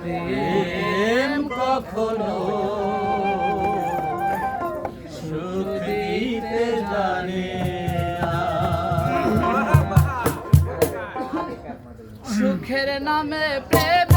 প্রেম কখনো সুখিতে জানে সুখের নামে প্রেম